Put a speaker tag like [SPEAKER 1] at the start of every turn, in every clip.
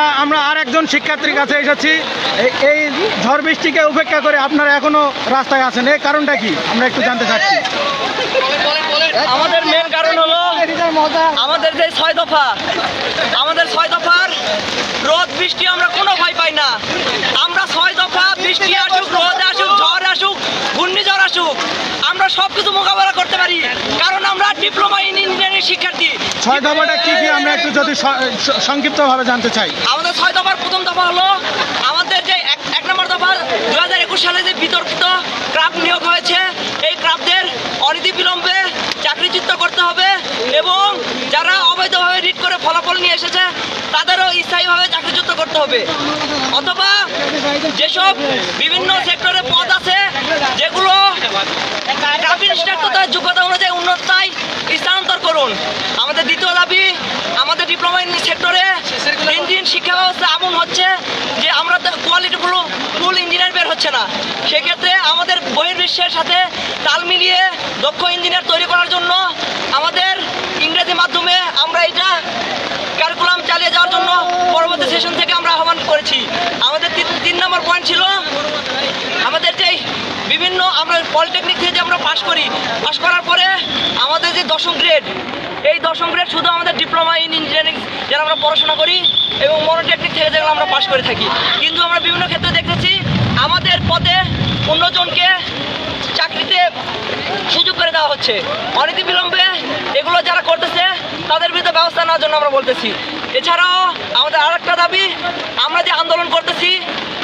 [SPEAKER 1] আমরা আমরা আর একজন শিক্ষার্থীর কাছে এসেছি। এই- ঝড় বৃষ্টিকে উপেক্ষা করে আপনারা এখনও রাস্তায় আছেন। এই কারণটা কি? আমরা একটু জানতে চাচ্ছি।
[SPEAKER 2] আমাদের মেন কারণ হলো আমাদের যে ছয় দফা, আমাদের ছয় দফার রোদ, বৃষ্টি আমরা কোনো ভয় পাই না। আমরা ছয় দফা বৃষ্টি আসুক, রোদ আসুক, ঝড় আসুক, ঘূর্ণিঝড় আসুক, আমরা সব কিছু মোকাবেলা করতে পারি কারণ আমরা ডিপ্লোমা ইন ইঞ্জিনিয়ারিং শিক্ষার্থী
[SPEAKER 1] ছয় দফাটা কি কি আমরা একটু যদি সংক্ষিপ্তভাবে জানতে চাই।
[SPEAKER 2] আমাদের ছয় দফার প্রথম দফা হলো, আমাদের যে এক নম্বর দফা দু হাজার একুশ সালে যে বিতর্কিত ক্রাফট নিয়োগ হয়েছে, এই ক্রাফটদের অনীতি বিলম্বে চাকরিচ্যুত করতে হবে এবং যারা অবৈধভাবে রিট করে ফলাফল নিয়ে এসেছে, তাদেরও স্থায়ীভাবে চাকরিচ্যুত করতে হবে। অথবা যেসব বিভিন্ন সেক্টরে পদ আছে যেগুলো যোগ্যতা অনুযায়ী উন্নতায় স্থানান্তর করুন। আমাদের দ্বিতীয় দাবি, আমাদের ডিপ্লোমা ইন সেক্টরে দিন শিক্ষা ব্যবস্থা এমন হচ্ছে যে আমরা কোয়ালিটি ফুল ফুল ইঞ্জিনিয়ার বের হচ্ছে না। সেক্ষেত্রে আমাদের বহির্বিশ্বের সাথে তাল মিলিয়ে দক্ষ ইঞ্জিনিয়ার তৈরি করার জন্য আমাদের ইংরেজি মাধ্যমে আমরা এটা কারিকুলাম চালিয়ে যাওয়ার জন্য পরবর্তী সেশন থেকে আমরা আহ্বান করেছি। আমাদের তিন- নম্বর পয়েন্ট ছিল আমাদের যে বিভিন্ন আমরা পলিটেকনিক থেকে যে আমরা পাশ করি, পাশ করার পরে আমাদের যে দশম গ্রেড, এই দশম গ্রেড শুধু আমাদের ডিপ্লোমা ইন ইঞ্জিনিয়ারিং যারা আমরা পড়াশোনা করি এবং মনোটেকনিক থেকে যেগুলো আমরা পাশ করে থাকি। কিন্তু আমরা বিভিন্ন ক্ষেত্রে দেখেছি আমাদের পদে অন্যজনকে চাকরিতে সুযোগ করে দেওয়া হচ্ছে। অনীতি বিলম্বে এগুলো যারা করতেছে, তাদের বিরুদ্ধে ব্যবস্থা নেওয়ার জন্য আমরা বলতেছি। এছাড়াও আমাদের আর একটা দাবি, আমরা যে আন্দোলন করতেছি,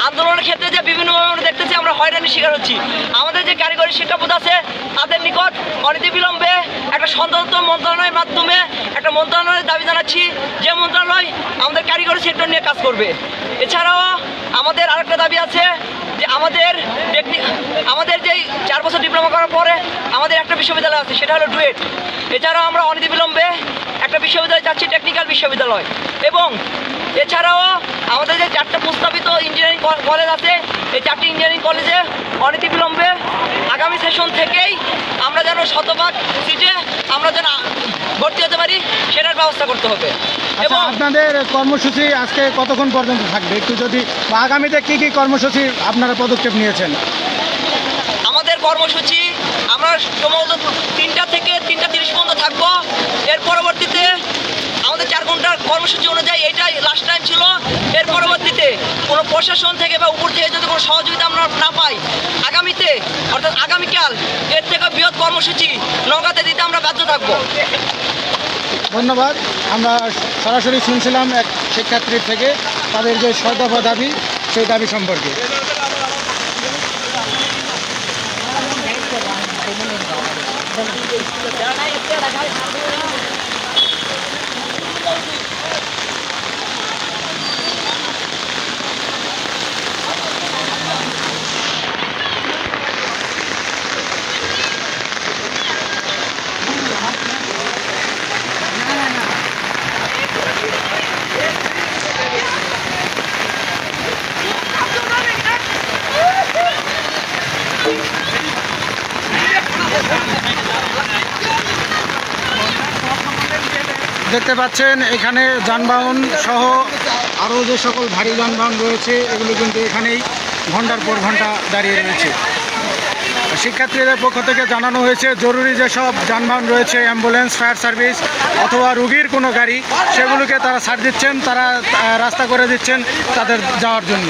[SPEAKER 2] আন্দোলনের ক্ষেত্রে যে বিভিন্ন দেখতেছি, আমরা হয়রানির শিকার হচ্ছি। আমাদের যে কারিগরি শিক্ষাবোধ আছে, তাদের নিকট বিলম্বে একটা স্বতন্ত্র মন্ত্রণালয়ের মাধ্যমে একটা মন্ত্রণালয়ের দাবি জানাচ্ছি, যে মন্ত্রণালয় আমাদের কারিগরি সেক্টর নিয়ে কাজ করবে। এছাড়াও আমাদের আরেকটা দাবি আছে, যে আমাদের আমাদের যেই বছর ডিপ্লোমা করার পরে আমাদের একটা বিশ্ববিদ্যালয় আছে সেটা হলো ডুয়েট। এছাড়াও আমরা অনতিবিলম্বে একটা বিশ্ববিদ্যালয় যাচ্ছি টেকনিক্যাল বিশ্ববিদ্যালয়। এবং এছাড়াও আমাদের যে চারটা প্রস্তাবিত ইঞ্জিনিয়ারিং কলেজ আছে এই চারটি ইঞ্জিনিয়ারিং কলেজে অনতিবিলম্বে আগামী সেশন থেকেই আমরা যেন শতভাগ সিটে আমরা যেন ভর্তি হতে পারি সেটার ব্যবস্থা করতে হবে।
[SPEAKER 1] আচ্ছা
[SPEAKER 2] এবং
[SPEAKER 1] আপনাদের কর্মসূচি আজকে কতক্ষণ পর্যন্ত থাকবে? একটু যদি আগামীতে কি কি কর্মসূচি আপনারা পদক্ষেপ নিয়েছেন?
[SPEAKER 2] কর্মসূচি। আমরা সম্ভবত তিনটা থেকে তিনটা তিরিশ পর্যন্ত থাকব। এর পরবর্তীতে আমাদের চার ঘণ্টার কর্মসূচি অনুযায়ী এটাই লাস্ট টাইম ছিল। এর পরবর্তীতে কোনো প্রশাসন থেকে বা উপর থেকে যদি কোনো সহযোগিতা আমরা না পাই, আগামীতে, অর্থাৎ আগামীকাল, এর থেকে বৃহৎ কর্মসূচি নগাতে দিতে আমরা বাধ্য থাকব।
[SPEAKER 1] ধন্যবাদ। আমরা সরাসরি শুনছিলাম এক শিক্ষার্থীর থেকে তাদের যে ছয় দাবি, সেই দাবি সম্পর্কে। 来一个不要不招呼 দেখতে পাচ্ছেন, এখানে যানবাহন সহ আরও যে সকল ভারী যানবাহন রয়েছে, এগুলো কিন্তু এখানেই ঘণ্টার পর ঘণ্টা দাঁড়িয়ে রয়েছে। শিক্ষার্থীদের পক্ষ থেকে জানানো হয়েছে, জরুরি যেসব যানবাহন রয়েছে, অ্যাম্বুলেন্স, ফায়ার সার্ভিস অথবা রুগীর কোনো গাড়ি, সেগুলোকে তারা ছাড় দিচ্ছেন, তারা রাস্তা করে দিচ্ছেন তাদের যাওয়ার জন্য।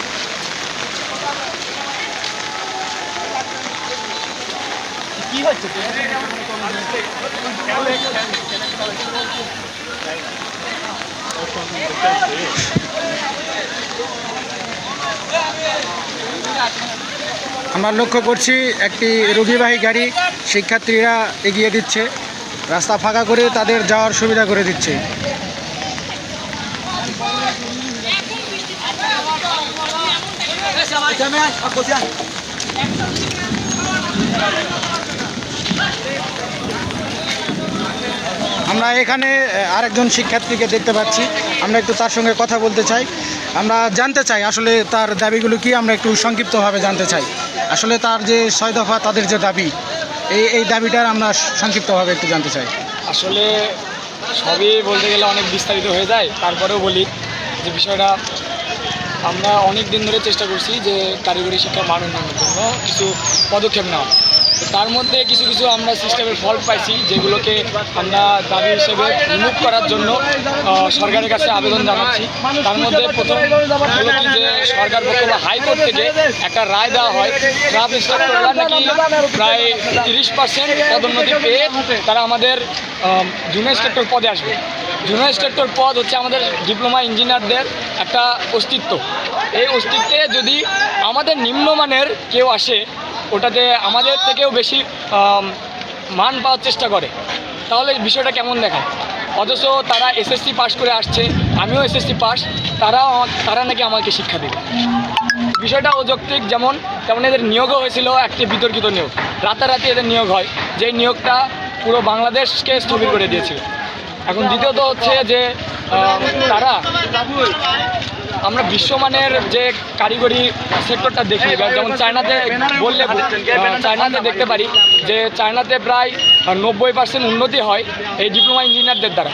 [SPEAKER 3] কি হচ্ছে?
[SPEAKER 1] আমরা লক্ষ্য করছি একটি রোগীবাহী গাড়ি শিক্ষার্থীরা এগিয়ে দিচ্ছে। রাস্তা ফাঁকা করে তাদের যাওয়ার সুবিধা করে দিচ্ছে। আমরা এখানে আরেকজন শিক্ষার্থীকে দেখতে পাচ্ছি। আমরা একটু তার সঙ্গে কথা বলতে চাই। আমরা জানতে চাই আসলে তার দাবিগুলো কি, আমরা একটু সংক্ষিপ্তভাবে জানতে চাই। আসলে তার যে ছয় দফা, তাদের যে দাবি, এই এই দাবিটার আমরা সংক্ষিপ্তভাবে একটু জানতে চাই।
[SPEAKER 4] আসলে সবই বলতে গেলে অনেক বিস্তারিত হয়ে যায়। তারপরেও বলি যে বিষয়টা, আমরা অনেক দিন ধরে চেষ্টা করছি যে কারিগরি শিক্ষা মান উন্নয়নের জন্য কিছু পদক্ষেপ নেওয়া তার মধ্যে কিছু কিছু আমরা সিস্টেমের ফল্ট পাইছি, যেগুলোকে আমরা দাবি হিসেবে রিমুভ করার জন্য সরকারের কাছে আবেদন জানাচ্ছি। তার মধ্যে প্রথম যে সরকার পক্ষ বা হাইকোর্ট থেকে একটা রায় দেওয়া হয় ক্রাফট ইন্সট্রাক্টররা নাকি প্রায় তিরিশ পার্সেন্ট পদোন্নতি পেয়ে তারা আমাদের জুনিয়র ইন্সট্রাক্টর পদে আসবে। জুনিয়র ইন্সট্রাক্টর পদ হচ্ছে আমাদের ডিপ্লোমা ইঞ্জিনিয়ারদের একটা অস্তিত্ব। এই অস্তিত্বে যদি আমাদের নিম্নমানের কেউ আসে ওটাতে আমাদের থেকেও বেশি মান পাওয়ার চেষ্টা করে। তাহলে বিষয়টা কেমন দেখায়? অথচ তারা এসএসসি পাশ করে আসছে, আমিও এসএসসি পাস তারাও তারা নাকি আমাকে শিক্ষা দেবে। বিষয়টা অযৌক্তিক, যেমন, তেমন এদের নিয়োগও হয়েছিল একটি বিতর্কিত নিয়োগ। রাতারাতি এদের নিয়োগ হয় যে নিয়োগটা পুরো বাংলাদেশকে স্থবির করে দিয়েছিল। এখন দ্বিতীয়ত হচ্ছে যে তারা আমরা বিশ্বমানের যে কারিগরি সেক্টরটা দেখি যেমন চায়নাতে বললে চায়নাতে দেখতে পারি যে চায়নাতে প্রায় নব্বই পার্সেন্ট উন্নতি হয় এই ডিপ্লোমা ইঞ্জিনিয়ারদের দ্বারা।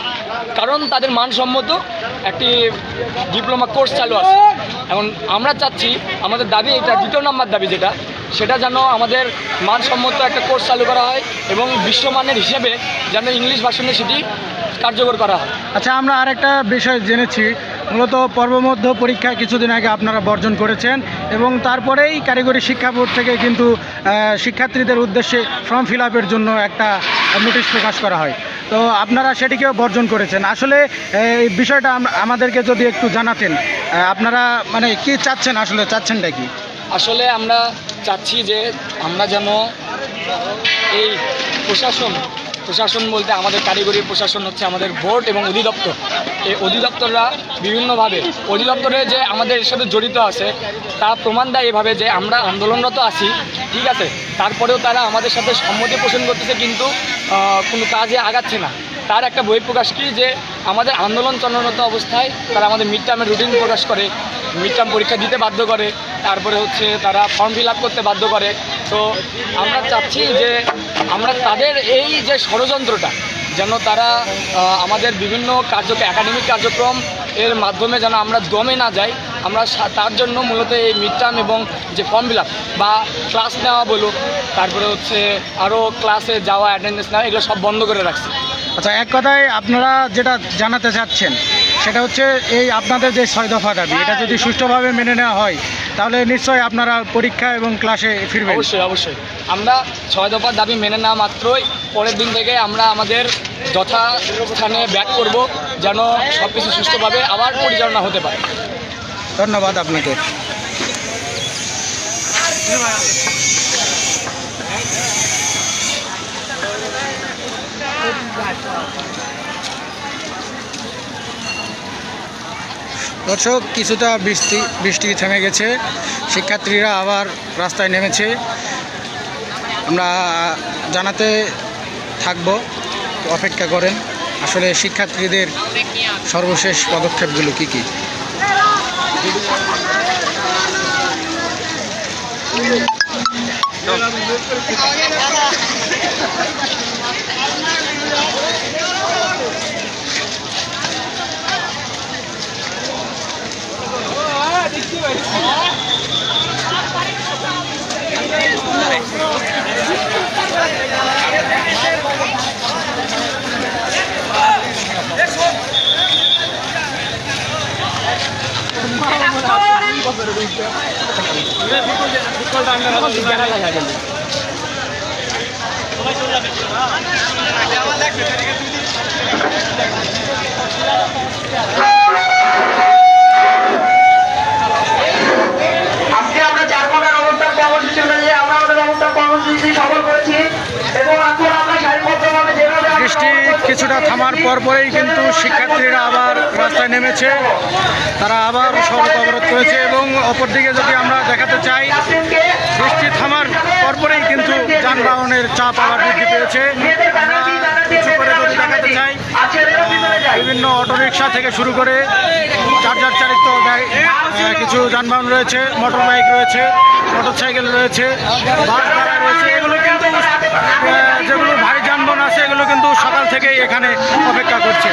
[SPEAKER 4] কারণ তাদের মানসম্মত একটি ডিপ্লোমা কোর্স চালু আছে। এখন আমরা চাচ্ছি, আমাদের দাবি এটা, দ্বিতীয় নম্বর দাবি যেটা, সেটা যেন আমাদের মানসম্মত একটা কোর্স চালু করা হয় এবং বিশ্বমানের হিসেবে যেন ইংলিশ ভাষণে সেটি কার্যকর করা হয়।
[SPEAKER 1] আচ্ছা আমরা আরেকটা বিষয় জেনেছি মূলত পর্বমধ্য পরীক্ষায় কিছুদিন আগে আপনারা বর্জন করেছেন এবং তারপরেই কারিগরি শিক্ষা বোর্ড থেকে কিন্তু শিক্ষার্থীদের উদ্দেশ্যে ফর্ম ফিল জন্য একটা নোটিশ প্রকাশ করা হয়। তো আপনারা সেটিকেও বর্জন করেছেন। আসলে এই বিষয়টা আমাদেরকে যদি একটু জানাতেন আপনারা মানে কি চাচ্ছেন আসলে? চাচ্ছেনটা কি?
[SPEAKER 4] আসলে আমরা চাচ্ছি যে আমরা যেন এই প্রশাসন প্রশাসন বলতে আমাদের কারিগরি প্রশাসন হচ্ছে আমাদের বোর্ড এবং অধিদপ্তর। এই অধিদপ্তররা বিভিন্নভাবে, অধিদপ্তরে যে আমাদের সাথে জড়িত আছে তা প্রমাণ দেয় এভাবে যে আমরা আন্দোলনরত আছি, ঠিক আছে? তারপরেও তারা আমাদের সাথে সম্মতি পোষণ করতেছে কিন্তু কোনো কাজে আগাচ্ছে না। তার একটা বই প্রকাশ কি যে আমাদের আন্দোলন চলনরত অবস্থায় তারা আমাদের মিড টার্মের রুটিন প্রকাশ করে মিড টার্ম পরীক্ষা দিতে বাধ্য করে, তারপরে হচ্ছে তারা ফর্ম ফিল করতে বাধ্য করে। তো আমরা চাচ্ছি যে আমরা তাদের এই যে ষড়যন্ত্রটা, যেন তারা আমাদের বিভিন্ন কার্যক্রম একাডেমিক কার্যক্রম এর মাধ্যমে যেন আমরা দমে না যাই, আমরা তার জন্য মূলত এই মিড টার্ম এবং যে ফর্ম ফিল বা ক্লাস নেওয়া বলুক, তারপরে হচ্ছে আরও ক্লাসে যাওয়া অ্যাটেন্ডেন্স নেওয়া, এগুলো সব বন্ধ করে রাখছি।
[SPEAKER 1] আচ্ছা এক কথায় আপনারা যেটা জানাতে চাচ্ছেন সেটা হচ্ছে এই আপনাদের যে ছয় দফা দাবি এটা যদি সুষ্ঠুভাবে মেনে নেওয়া হয় তাহলে নিশ্চয়ই আপনারা পরীক্ষা এবং ক্লাসে ফিরবেন।
[SPEAKER 4] অবশ্যই অবশ্যই। আমরা ছয় দফার দাবি মেনে নেওয়া মাত্রই পরের দিন থেকে আমরা আমাদের যথা যথাস্থানে ব্যাক করব যেন সব কিছু সুস্থভাবে আবার পরিচালনা হতে পারে।
[SPEAKER 1] ধন্যবাদ আপনাকে। দর্শক, কিছুটা বৃষ্টি বৃষ্টি থেমে গেছে। শিক্ষার্থীরা আবার রাস্তায় নেমেছে। আমরা জানাতে থাকব, অপেক্ষা করেন। আসলে শিক্ষার্থীদের সর্বশেষ পদক্ষেপগুলো কি কি?
[SPEAKER 5] আজকে আমরা চার প্রকার অবস্থান কর্মসূচি অনুযায়ী আমরা আমাদের অবস্থান কর্মসূচি সফল করেছি এবং এখন আমরা সারিবদ্ধভাবে যেভাবে আমরা
[SPEAKER 1] বৃষ্টি
[SPEAKER 5] সফল করছি,
[SPEAKER 1] কিছুটা থামার পরপরেই কিন্তু শিক্ষার্থীরা আবার রাস্তায় নেমেছে। তারা আবার সড়ক অবরোধ করেছে এবং অপরদিকে যদি আমরা দেখাতে চাই, বৃষ্টি থামার পরপরেই কিন্তু যানবাহনের চাপ আবার বৃদ্ধি পেয়েছে। আমরা কিছু করে যদি দেখাতে চাই বিভিন্ন অটোরিকশা থেকে শুরু করে চার্জার চালিত কিছু যানবাহন রয়েছে মোটর বাইক রয়েছে মোটর সাইকেল রয়েছে, বাস ভাড়া রয়েছে। এগুলো কিন্তু যেগুলো ভারী যানবাহন আছে, এগুলো কিন্তু সকাল থেকেই এখানে অপেক্ষা করছে।